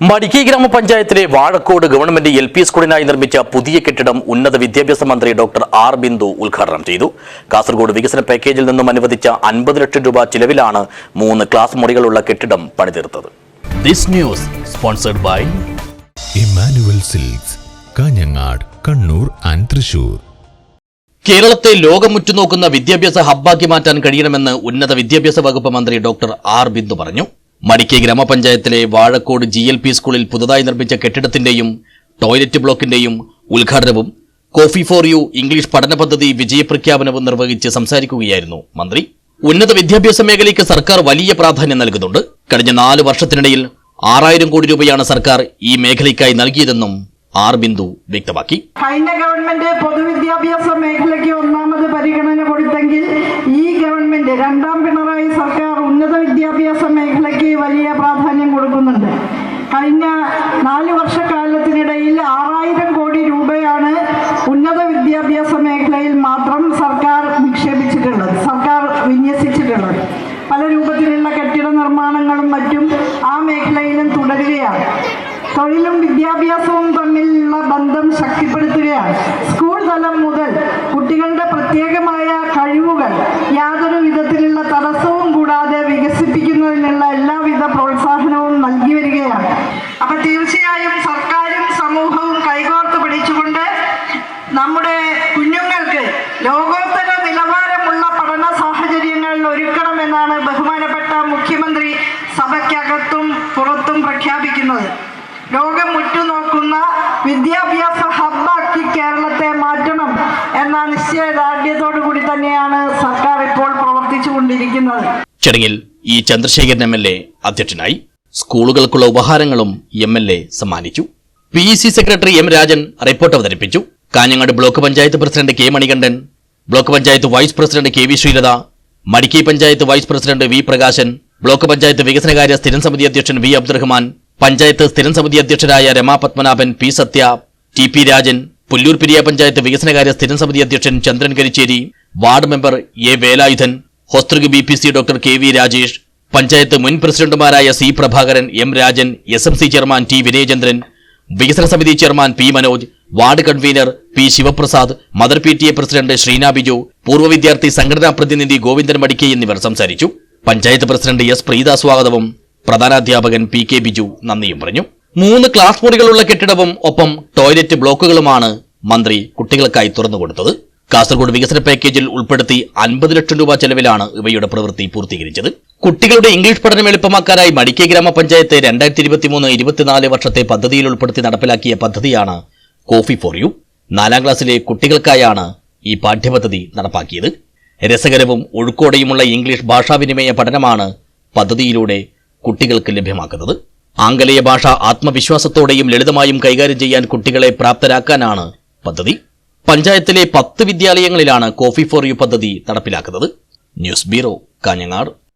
മടിക്കി ഗ്രാമപഞ്ചായത്തിലെ Vazhakode government L P സ്കൂളിനായി നിർമ്മിച്ച പുതിയ കെട്ടിടം ഉന്നത വിദ്യാഭ്യാസ മന്ത്രി ഡോക്ടർ ആർ ബിന്ദു ഉദ്ഘാടനം ചെയ്തു. കാസർഗോഡ് വികസന പാക്കേജിൽ നിന്നും അനുവദിച്ച അൻപത് ലക്ഷം രൂപ ചിലവിലാണ് മൂന്ന് ക്ലാസ് മുറികളുള്ള കെട്ടിടം പണിതീർത്തത്. This news sponsored by Emmanuel Silks Kanhangad Kannur and Thrissur. കേരളത്തെ ലോകമുറ്റുനോക്കുന്ന വിദ്യാഭ്യാസ ഹബ്ബാക്കി മാറ്റാൻ കഴിയണമെന്ന് ഉന്നത വിദ്യാഭ്യാസ വകുപ്പ് മന്ത്രി ഡോക്ടർ ആർ ബിന്ദു പറഞ്ഞു. മടിക്കൈ ഗ്രാമപഞ്ചായത്തിലെ വാഴക്കോട് ജി എൽ പി സ്കൂളിൽ പുതുതായി നിർമ്മിച്ച കെട്ടിടത്തിന്റെയും ടോയ്ലറ്റ് ബ്ലോക്കിന്റെയും ഉദ്ഘാടനവും കോഫി ഫോർ യു ഇംഗ്ലീഷ് പഠന പദ്ധതി വിജയപ്രഖ്യാപനവും നിർവഹിച്ച് സംസാരിക്കുകയായിരുന്നു മന്ത്രി. ഉന്നത വിദ്യാഭ്യാസ മേഖലയ്ക്ക് സർക്കാർ വലിയ പ്രാധാന്യം നൽകുന്നുണ്ട്. കഴിഞ്ഞ നാല് വർഷത്തിനിടയിൽ ആറായിരം കോടി രൂപയാണ് സർക്കാർ ഈ മേഖലയ്ക്കായി നൽകിയതെന്നും ആർ ബിന്ദു വ്യക്തമാക്കി. കഴിഞ്ഞ ഗവൺമെന്റ് പൊതുവിദ്യാഭ്യാസ മേഖലയ്ക്ക് ഒന്നാമത് പരിഗണന കൊടുത്തെങ്കിൽ ഈ ഗവൺമെന്റ് രണ്ടാം പിണറായി സർക്കാർ ഉന്നത വിദ്യാഭ്യാസ വലിയ പ്രാധാന്യം കൊടുക്കുന്നുണ്ട്. കഴിഞ്ഞ നാല് വർഷക്കാലത്തിനിടയിൽ ആറായിരം കോടി രൂപയാണ് ഉന്നത വിദ്യാഭ്യാസ മേഖലയിൽ മാത്രം സർക്കാർ നിക്ഷേപിച്ചിട്ടുള്ളത്. സർക്കാർ വിന്യസിച്ചിട്ടുള്ളത്. പല രൂപത്തിലുള്ള കെട്ടിട നിർമ്മാണങ്ങളും മറ്റും ആ മേഖലയിലും തുടരുകയാണ്. തൊഴിലും വിദ്യാഭ്യാസവും തമ്മിലുള്ള പ്രഖ്യാപിക്കുന്നത് ലോകം ഉറ്റുനോക്കുന്ന വിദ്യാഭ്യാസ ഹബ്ബാക്കി കേരളത്തെ മാറ്റണം എന്ന നിശ്ചയദാർഢ്യത്തോടു കൂടി തന്നെയാണ് സർക്കാർ ഇപ്പോൾ പ്രവർത്തിച്ചു കൊണ്ടിരിക്കുന്നത് ചടങ്ങിൽ ഈ ചന്ദ്രശേഖരൻ എം എൽ എ അധ്യക്ഷനായി സ്കൂളുകൾക്കുള്ള ഉപഹാരങ്ങളും എം എൽ എ സമ്മാനിച്ചു. P E C secretary M Rajan report അവതരിപ്പിച്ചു. Kanhangad block panchayat president K Manikandan block panchayat vice president K V Sreelatha Madikai panchayat vice president V Prakashan block panchayat വികസനകാര്യ സ്ഥിരം സമിതി അധ്യക്ഷൻ V Abdurahman panchayat സ്ഥിരം സമിതി അധ്യക്ഷരായ Rama Padmanabhan P Sathya T P Rajan Pullur Periya panchayat വികസനകാര്യ സ്ഥിരം സമിതി അധ്യക്ഷൻ Chandran Karicheri ward member A Velayudhan Hosdurg B P C doctor K V Rajesh panchayat മുൻ പ്രസിഡന്റുമാരായ C Prabhakaran M Rajan S M C chairman T Vinayachandran വികസന സമിതി chairman P Manoj ward convener P Sivaprasad mother P T A president Sreena Biju പൂർവ വിദ്യാർത്ഥി സംഘടനാ പ്രതിനിധി ഗോവിന്ദൻ മടിക്കെ എന്നിവർ സംസാരിച്ചു. പഞ്ചായത്ത് പ്രസിഡന്റ് എസ് പ്രീത സ്വാഗതവും പ്രധാനാധ്യാപകൻ പി കെ ബിജു നന്ദിയും പറഞ്ഞു. മൂന്ന് ക്ലാസ് മുറികളുള്ള കെട്ടിടവും ഒപ്പം ടോയ്ലറ്റ് ബ്ലോക്കുകളുമാണ് മന്ത്രി കുട്ടികൾക്കായി തുറന്നുകൊടുത്തത് കാസർഗോഡ് വികസന പാക്കേജിൽ ഉൾപ്പെടുത്തി അൻപത് ലക്ഷം രൂപ ചെലവിലാണ് ഇവയുടെ പ്രവൃത്തി പൂർത്തീകരിച്ചത്. കുട്ടികളുടെ ഇംഗ്ലീഷ് പഠനം എളുപ്പമാക്കാനായി മടിക്കൈ ഗ്രാമപഞ്ചായത്ത് രണ്ടായിരത്തി ഇരുപത്തിമൂന്ന് ഇരുപത്തിനാല് വർഷത്തെ പദ്ധതിയിൽ ഉൾപ്പെടുത്തി നടപ്പിലാക്കിയ പദ്ധതിയാണ് കോഫി ഫോർ യു. നാലാം ക്ലാസ്സിലെ കുട്ടികൾക്കായാണ് ഈ പാഠ്യപദ്ധതി നടപ്പാക്കിയത്. രസകരവും ഒഴുക്കോടെയുമുള്ള ഇംഗ്ലീഷ് ഭാഷാവിനിമയ പഠനമാണ് പദ്ധതിയിലൂടെ കുട്ടികൾക്ക് ലഭ്യമാക്കുന്നത്. ആംഗലേയ ഭാഷ ആത്മവിശ്വാസത്തോടെയും ലളിതമായും കൈകാര്യം ചെയ്യാൻ കുട്ടികളെ പ്രാപ്തരാക്കാനാണ് പദ്ധതി. പഞ്ചായത്തിലെ പത്ത് വിദ്യാലയങ്ങളിലാണ് കോഫി ഫോർ യു പദ്ധതി നടപ്പിലാക്കുന്നത്. News bureau Kanhangad.